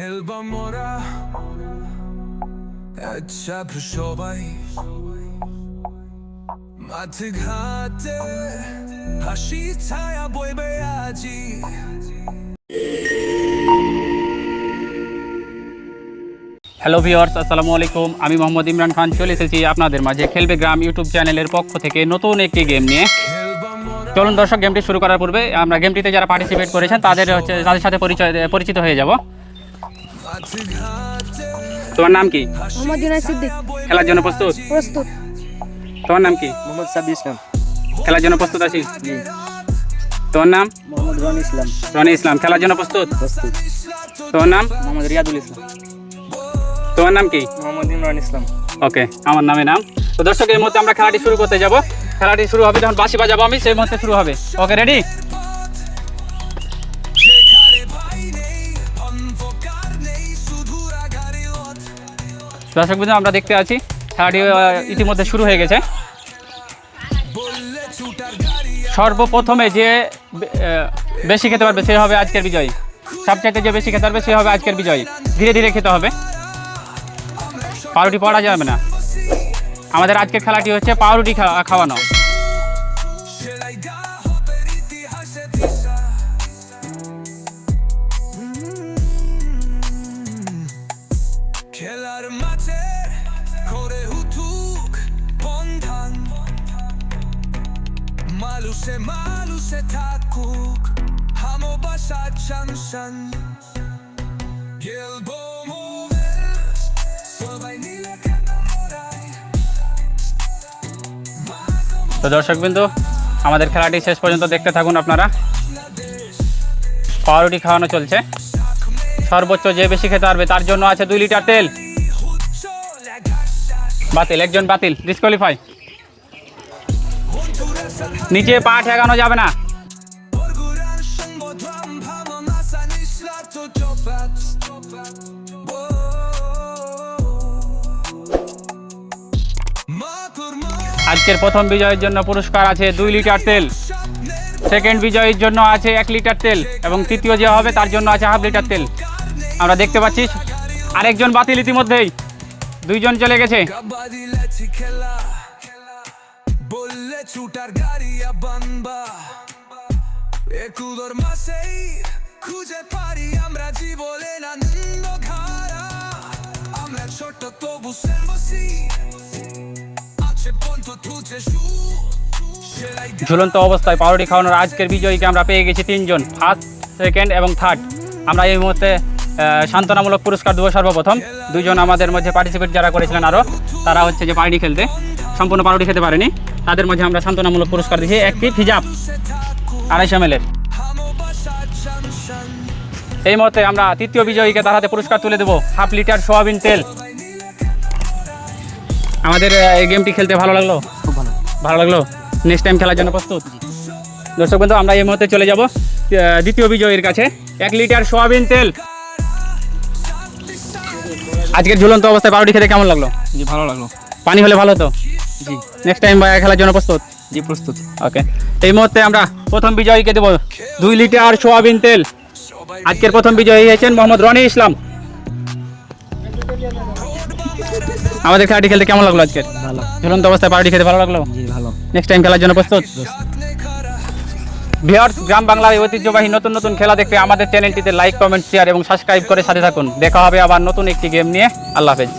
খেলবা মোরা আচ্ছা সবাই মাঠে ঘাটে হাসি ছায়া বইবে আজি হ্যালো ভিওর্স আসসালামু আলাইকুম আমি মোহাম্মদ ইমরান খান, চলে এসেছি আপনাদের মাঝে খেলবে গ্রাম ইউটিউব চ্যানেলের পক্ষ থেকে নতুন একটি গেম নিয়ে। চলুন দর্শক গেমটি শুরু করার পূর্বে আমরা গেমটিতে যারা পার্টিসিপেট করেছেন, তাদের হচ্ছে, তাদের সাথে পরিচয়, পরিচিত হয়ে যাব। তোমার নাম কি? মোহাম্মদ সিদ্দিক। খেলার জন্য প্রস্তুত? প্রস্তুত। তোমার নাম কি? মোহাম্মদ সাব্বির ইসলাম। খেলার জন্য প্রস্তুত আছি তোমার নাম? মোহাম্মদ রন ইসলাম। রনি ইসলাম। খেলার জন্য প্রস্তুত? প্রস্তুত। তোমার নাম? মোহাম্মদ রিয়াদুল ইসলাম। তোমার নাম কি? মোহাম্মদ ইমরান ইসলাম। ওকে আমার নামে নাম। তো দর্শক এই মুহূর্তে আমরা খেলাটি শুরু করতে যাব। খেলাটি শুরু হবে যখন বাসি বাজাবো আমি সেই মুহূর্তে শুরু হবে। Okay ready? দর্শক বিন্দু আমরা দেখতে আছি। খেলাটি ইতিমধ্যে শুরু হয়ে গেছে। সর্বপ্রথমে যে বেশি খেতে পারবে সে হবে আজকের বিজয়ী। সবচাইতে যে বেশি খেতে পারবে সে হবে আজকের বিজয়ী। ধীরে ধীরে খেতে হবে। পাউরুটি পড়া যাবে না। আমাদের আজকের খেলাটি হচ্ছে পাউরুটি খাওয়া- খাওয়ানো। মালুসে মালুসে থাকুক হামো বাসা চানসান গেলবো মোভেল সবাই মোরাই তো দর্শক বিন্দু, আমাদের খেলাটি শেষ পর্যন্ত দেখতে থাকুন আপনারা। পাউরুটি খাওয়ানো চলছে। সর্বোচ্চ যে বেশি খেতে পারবে তার জন্য আছে দুই লিটার তেল। বাতিল, একজন বাতিল ডিসকোয়ালিফাই নিচে পা ঠেকানো যাবে না। আজকের প্রথম বিজয়ের জন্য পুরস্কার আছে দুই লিটার তেল। সেকেন্ড বিজয়ের জন্য আছে এক লিটার তেল এবং তৃতীয় যে হবে তার জন্য আছে হাফ লিটার তেল। আমরা দেখতে পাচ্ছি আরেকজন বাতিল ইতিমধ্যেই। দুইজন চলে গেছে। গাড়িয়া বানবা। একুদর মাসেই খুঁজে পারি আমরা জীবনে আনন্দ ধারা। আমরা ছোট তবু সেমসি আছে পন্ত তুঝে শু ঝুলন্ত অবস্থায় পাউরুটি খাওয়ানোর আজকের বিজয়ীকে আমরা পেয়ে গেছি তিনজন ফার্স্ট সেকেন্ড এবং থার্ড আমরা এই মুহূর্তে সান্ত্বনামূলক পুরস্কার দেবো সর্বপ্রথম। দুজন আমাদের মধ্যে পার্টিসিপেট যারা করেছিলেন আরও তারা হচ্ছে যে পাউরুটি খেলতে। সম্পূর্ণ পাউরুটি খেতে পারেনি। তাদের মধ্যে আমরা সান্ত্বনামূলক পুরস্কার দিয়েছি। একটি ফিজাপ আড়াইশো এমএলের এই মুহূর্তে আমরা তৃতীয় বিজয়ীকে তার হাতে পুরস্কার তুলে দেবো। হাফ লিটার সোয়াবিন তেল। আমাদের এই গেমটি খেলতে ভালো লাগল? খুব ভালো। ভালো লাগল? নেক্সট টাইম খেলার জন্য প্রস্তুত? দর্শক বন্ধু আমরা এই মুহূর্তে চলে যাব দ্বিতীয় বিজয়ীর কাছে। এক লিটার সোয়াবিন তেল। আজকের ঝুলন্ত অবস্থায় পাউরুটি খেতে কেমন লাগল? জি ভালো লাগল। পানি হলে ভালো হতো? জি নেক্সট টাইম খেলার জন্য প্রস্তুত? জি প্রস্তুত। ওকে এই মুহূর্তে আমরা প্রথম বিজয়ীকে দেবো। দুই লিটার সোয়াবিন তেল। আজকের প্রথম বিজয়ী হয়েছেন মোহাম্মদ রনি ইসলাম। আমাদের খেলাটি খেলতে কেমন লাগল আজকের? ভালো। ঝুলন্ত অবস্থায় পাউরুটি খেতে ভালো লাগল? জি ভালো। নেক্সট টাইম খেলার জন্য প্রস্তুত? ভিওর্স গ্রাম বাংলার ঐতিহ্যবাহী নতুন নতুন খেলা দেখতে আমাদের চ্যানেলটিতে লাইক কমেন্ট শেয়ার এবং সাবস্ক্রাইব করে সাথে থাকুন। দেখা হবে আবার নতুন একটি গেম নিয়ে। আল্লাহ হাফেজ।